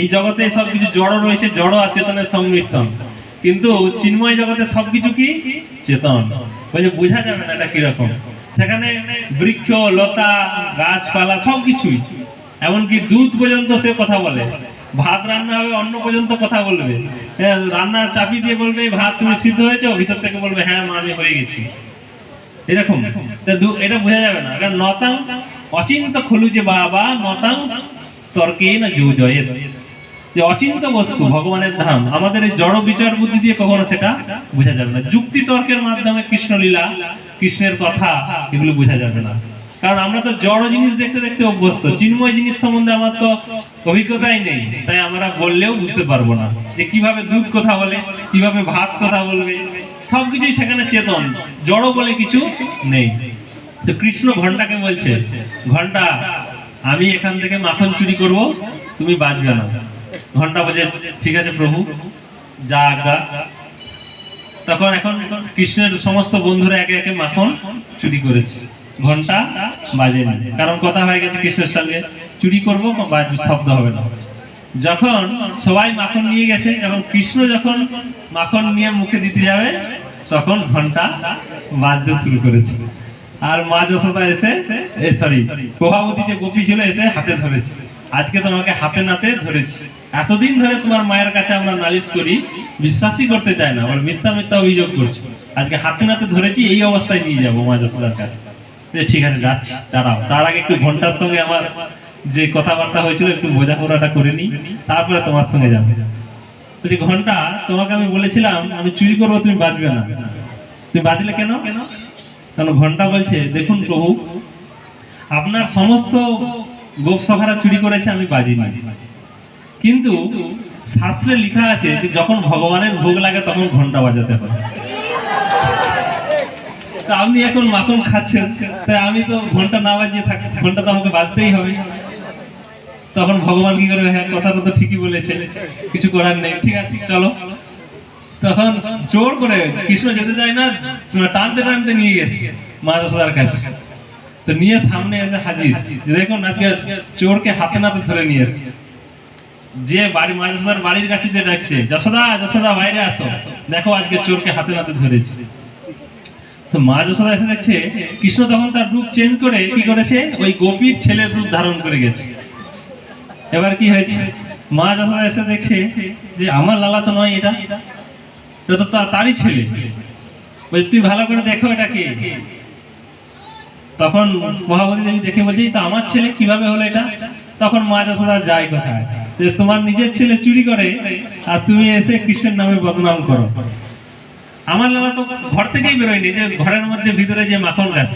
এই জগতে সবকিছু জড় রয়েছে জড় আর চেতনের সংমিশ্রণ। কিন্তু চিন্ময় জগতে সবকিছু কি? চেতন। বলছে বোঝা যাবে না এটা কীরকম। সেখানে বৃক্ষ লতা গাছপালা সবকিছুই এমনকি দুধ পর্যন্ত সে কথা বলে। ভাত রান্না হবে অন্য পর্যন্ত কথা বলবে। হ্যাঁ, রান্না চাপি দিয়ে বলবে ভাত তুমি সিদ্ধ হয়েছো? ভিতর থেকে বলবে হ্যাঁ মা আমি হয়ে গেছি। এরকম। এটা বোঝা যাবে না। কারণ নতাং অচিন্ত খলু যে বাবা নতাং তর্কে না জু জয়ের যে অচিন্ত বস্তু, ভগবানের ধাম, আমাদের এই জড় বিচার বুদ্ধি দিয়ে কখনো সেটা বোঝা যাবে না। যুক্তি তর্কের মাধ্যমে কৃষ্ণ লীলা কৃষ্ণের কথা, এগুলো বোঝা যাবে না। কারণ আমরা তো জড় জিনিস দেখতে দেখতে অভ্যস্ত। চিন্ময় জিনিস সম্বন্ধে আমার তো অভিজ্ঞতাই নেই, তাই আমরা বললেও বুঝতে পারব না যে কীভাবে দুধ কথা বলে, কীভাবে ভাত কথা বলবে, সবকিছুই সেখানে চেতন। জড় বলে কিছু নেই। তো কৃষ্ণ ঘন্টাকে বলছে ঘণ্টা আমি এখান থেকে মাখন চুরি করব, তুমি বাঁচবে না। ঘণ্টা বাজে। ঠিক আছে, প্রভু। যা আজ্ঞা। তখন এখন কৃষ্ণের সমস্ত বন্ধুরা একে একে মাখন চুরি করেছে। ঘণ্টা বাজেনি। কারণ কথা হয়ে গেছে কৃষ্ণের সঙ্গে, চুরি করব শব্দ হবে না। যখন সবাই মাখন নিয়ে গেছে, এবং কৃষ্ণ যখন মাখন নিয়ে মুখে দিতে যাবে, তখন ঘণ্টা বাজতে শুরু করেছে। আর মা যশোদা এসে সরি প্রভাবতী যে গোপী ছিল, এসে হাতে ধরেছে। আজকে তোমাকে হাতে নাতে ধরেছি। এতদিন ধরে তোমার মায়ের কাছে আমরা নালিশ করি, বিশ্বাসই করতে চায় না বলে মিথ্যা মিথ্যা অভিযোগ করছ। আজকে হাতে নাতে ধরেছি, এই অবস্থায় নিয়ে যাব মা যশোদার কাছে। ঠিক আছে, যাচ্ছি, দাঁড়াও। তার আগে একটু ঘণ্টার সঙ্গে আমার যে কথাবার্তা হয়েছিল, একটু বোঝাপড়াটা করে নিই, তারপরে তোমার সঙ্গে যাব। বলছি, ঘণ্টা, তোমাকে আমি বলেছিলাম, আমি চুরি করব, তুমি বাঁচবে না। তুমি বাঁচলে কেন? কারণ ঘণ্টা বলছে, দেখুন প্রভু, আপনার সমস্ত গোপ সভারা চুরি করেছে, আমি বাজিনি কিন্তু শাস্ত্রে লেখা আছে যে যখন ভগবানের ভোগ লাগে তখন ঘণ্টা বাজাতে হয়। তা আপনি এখন মাখন খাচ্ছেন তাই আমি তো ঘণ্টা না বাজিয়ে থাকি ঘণ্টা তো আমাকে বাজতেই হবে। তখন ভগবান কি করে হ্যাঁ কথাটা তো ঠিকই বলেছে, কিছু করার নেই। ঠিক আছে, চলো। তখন জোর করে কৃষ্ণ যেতে চায় না, টানতে টানতে নিয়ে গেছে মা যশোদার কাছে। তো নিয়ে সামনে এসে হাজির। দেখুন, আজকে চোরকে হাতে নাতে ধরে নিয়ে এসেছে। যে বাড়ি, মা যশোদার বাড়ির কাছে যে ডাকছে, যশোদা যশোদা, বাইরে আসো। দেখো, আজকে চোরকে হাতে নাতে ধরেছে। তো মা যশোদা এসে দেখছে, কৃষ্ণ তখন তার রূপ চেঞ্জ করে কি করেছে? ওই গোপীর ছেলের রূপ ধারণ করে গেছে। এবার কি হয়েছে? মা যশোদা এসে দেখছে যে, আমার লালা তো নয় এটা। এটা তো তারই ছেলে। তুই ভালো করে দেখো এটা কে? তখন মহাবতী দেবী দেখে বলছে তা আমার ছেলে কীভাবে হলো এটা? তখন মা যশোদা যায় কোথায়? যে তোমার নিজের ছেলে চুরি করে আর তুমি এসে কৃষ্ণের নামে বদনাম করো। আমার লালা তো ঘর থেকেই বেরোয়নি, যে ঘরের মধ্যে ভিতরে যে মাখন গাছ।